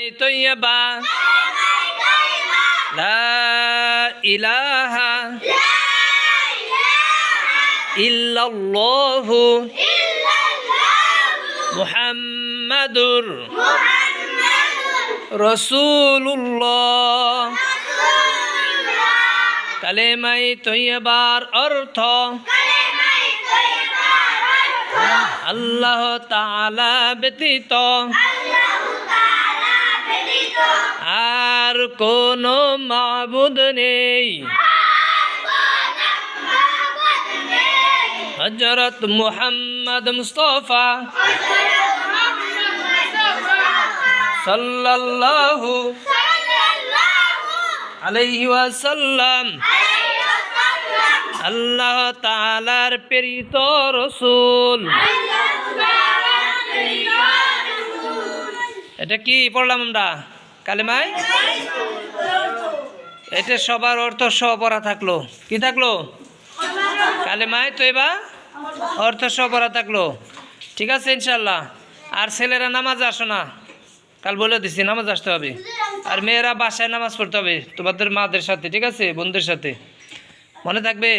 তৈয়বা লা ইলাহা ইল্লাল্লাহু মুহাম্মাদুর রসুল্লাহ কালেমাই তৈয়বার অর্থ আল্লাহ তাআলা ব্যতীত আর কোনো মাবুদ নেই। হজরত মুহাম্মদ মুস্তফা সাল্লাল্লাহু আলাইহি ওয়াসাল্লাম। আল্লাহ তাআলার প্রেরিত রসুল। এটা কি পড়লাম আমরা? কালেমায়? এটা সবার অর্থ স পড়া থাকল। কি থাকল? কালেমায়? তো এবার অর্থ স পড়া থাকল। ঠিক আছে ইনশাল্লাহ আর ছেলেরা নামাজ আসো না। কাল বলে দিছি, নামাজ আসতে হবে। আর মেয়েরা বাসায় নামাজ পড়তে হবে, তোমাদের মাদের সাথে, ঠিক আছে? বন্ধুদের সাথে। মনে থাকবে?